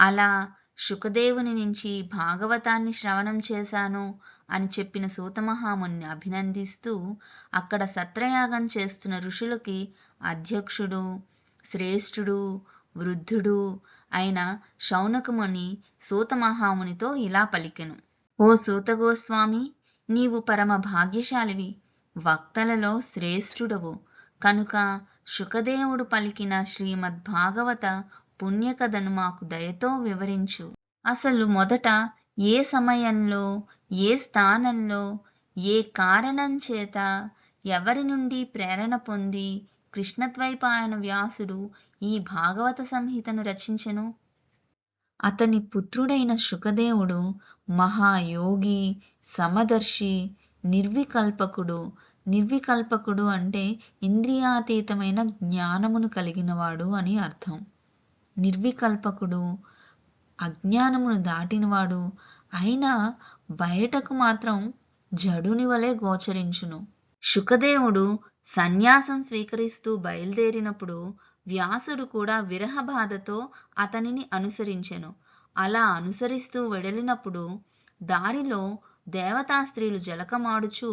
అలా శుకదేవుని నుంచి భాగవతాన్ని శ్రవణం చేశాను అని చెప్పిన సూతమహాముని అభినందిస్తూ అక్కడ సత్రయాగం చేస్తున్న ఋషులకి అధ్యక్షుడు శ్రేష్ఠుడు వృద్ధుడు అయిన శౌనకముని సూతమహామునితో ఇలా పలికెను. ఓ సూతగోస్వామి నీవు పరమ భాగ్యశాలివి. వక్తలలో శ్రేష్ఠుడవు. కనుక శుకదేవుడు పలికిన శ్రీమద్భాగవత పుణ్యకథను మాకు దయతో వివరించు. అసలు మొదట ఏ సమయంలో ఏ స్థానంలో ఏ కారణం చేత ఎవరి నుండి ప్రేరణ పొంది కృష్ణద్వైపాయన వ్యాసుడు ఈ భాగవత సంహితను రచించెను? అతని పుత్రుడైన శుకదేవుడు మహాయోగి సమదర్శి నిర్వికల్పకుడు. నిర్వికల్పకుడు అంటే ఇంద్రియాతీతమైన జ్ఞానమును కలిగినవాడు అని అర్థం. నిర్వికల్పకుడు అజ్ఞానమును దాటినవాడు అయినా బయటకు మాత్రం జడుని వలె గోచరించును. శుకదేవుడు సన్యాసం స్వీకరిస్తూ బయలుదేరినప్పుడు వ్యాసుడు కూడా విరహ బాధతో అతనిని అనుసరించెను. అలా అనుసరిస్తూ వెడలినప్పుడు దారిలో దేవతా స్త్రీలు జలకమాడుచు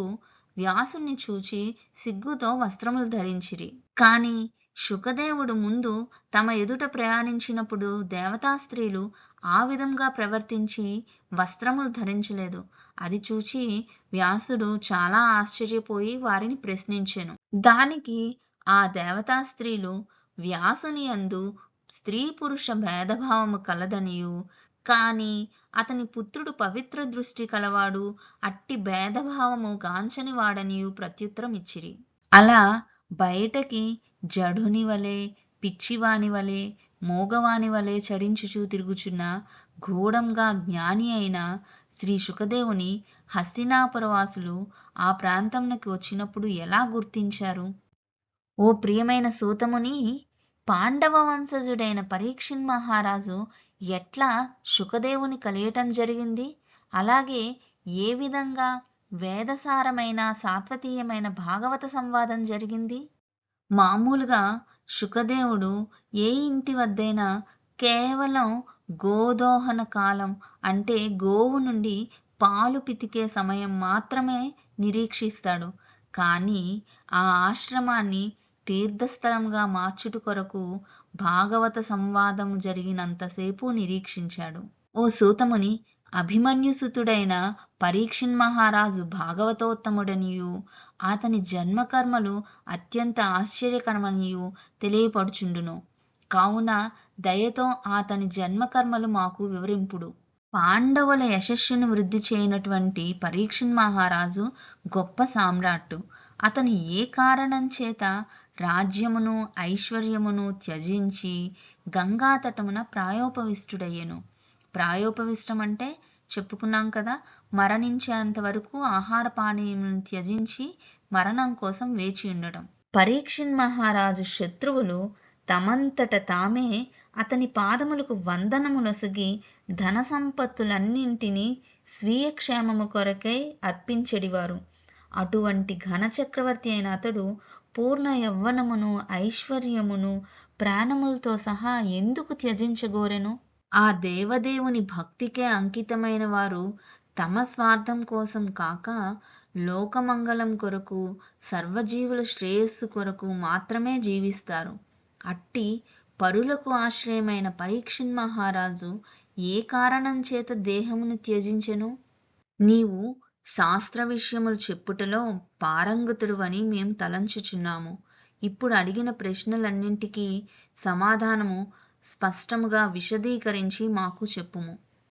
వ్యాసుణ్ణి చూచి సిగ్గుతో వస్త్రములు ధరించిరి. కాని శుకదేవుడు ముందు తమ ఎదుట ప్రయాణించినప్పుడు దేవతా స్త్రీలు ఆ విధంగా ప్రవర్తించి వస్త్రములు ధరించలేదు. అది చూచి వ్యాసుడు చాలా ఆశ్చర్యపోయి వారిని ప్రశ్నించెను. దానికి ఆ దేవతా స్త్రీలు వ్యాసుని యందు స్త్రీ పురుష భేదభావము కలదనియు. కాని అతని పుత్రుడు పవిత్ర దృష్టి కలవాడు. అట్టి భేదభావము గాంచనివాడనియు ప్రత్యుత్తరం ఇచ్చిరి అలా బయటకి జడుని వలె పిచ్చివాని వలె మోగవాని వలె చరించుచూ తిరుగుచున్న గూఢంగా జ్ఞాని అయిన శ్రీ శుకదేవుని హస్తినాపురవాసులు ఆ ప్రాంతంలోకి వచ్చినప్పుడు ఎలా గుర్తించారు? ఓ ప్రియమైన సూతముని పాండవ వంశజుడైన పరీక్షిణ్ మహారాజు ఎట్లా శుకదేవుని కలియటం జరిగింది? అలాగే ఏ విధంగా వేదసారమైన సాత్వతీయమైన భాగవత సంవాదం జరిగింది. మామూలుగా శుకదేవుడు ఏ ఇంటి వద్దైనా కేవలం గోదోహన కాలం అంటే గోవు నుండి పాలు పితికే సమయం మాత్రమే నిరీక్షిస్తాడు. కానీ ఆ ఆశ్రమాన్ని తీర్థస్థలంగా మార్చుట కొరకు భాగవత సంవాదం జరిగినంతసేపు నిరీక్షించాడు. ఓ సూతముని అభిమన్యుసుతుడైన పరీక్షన్ మహారాజు భాగవతోత్తముడనియు అతని జన్మకర్మలు అత్యంత ఆశ్చర్యకరమనియు తెలియపడుచుండును. కావున దయతో అతని జన్మకర్మలు మాకు వివరింపుడు. పాండవుల యశస్సును వృద్ధి చేయనటువంటి పరీక్షన్ మహారాజు గొప్ప సామ్రాట్టు. అతను ఏ కారణం చేత రాజ్యమును ఐశ్వర్యమును త్యజించి గంగా తటమున ప్రాయోపవిష్టం అంటే చెప్పుకున్నాం కదా మరణించేంత వరకు ఆహార పానీయం త్యజించి మరణం కోసం వేచి ఉండటం. పరీక్షిన్ మహారాజు శత్రువులు తమంతట తామే అతని పాదములకు వందనములొసగి ధన సంపత్తులన్నింటినీ స్వీయ క్షేమము కొరకై అర్పించెడివారు. అటువంటి ఘన చక్రవర్తి అయిన అతడు పూర్ణ యవ్వనమును ఐశ్వర్యమును ప్రాణములతో సహా ఎందుకు త్యజించగోరెను? ఆ దేవదేవుని భక్తికే అంకితమైన వారు తమ స్వార్థం కోసం కాక లోకమంగళం కొరకు సర్వజీవుల శ్రేయస్సు కొరకు మాత్రమే జీవిస్తారు. అట్టి పరులకు ఆశ్రయమైన పరీక్షన్ మహారాజు ఏ కారణం చేత దేహమును త్యజించెను? నీవు శాస్త్ర విషయములు చెప్పుటలో పారంగతుడువని మేము తలంచుచున్నాము. ఇప్పుడు అడిగిన ప్రశ్నలన్నింటికీ సమాధానము స్పష్టముగా విశదీకరించి మాకు చెప్పుము.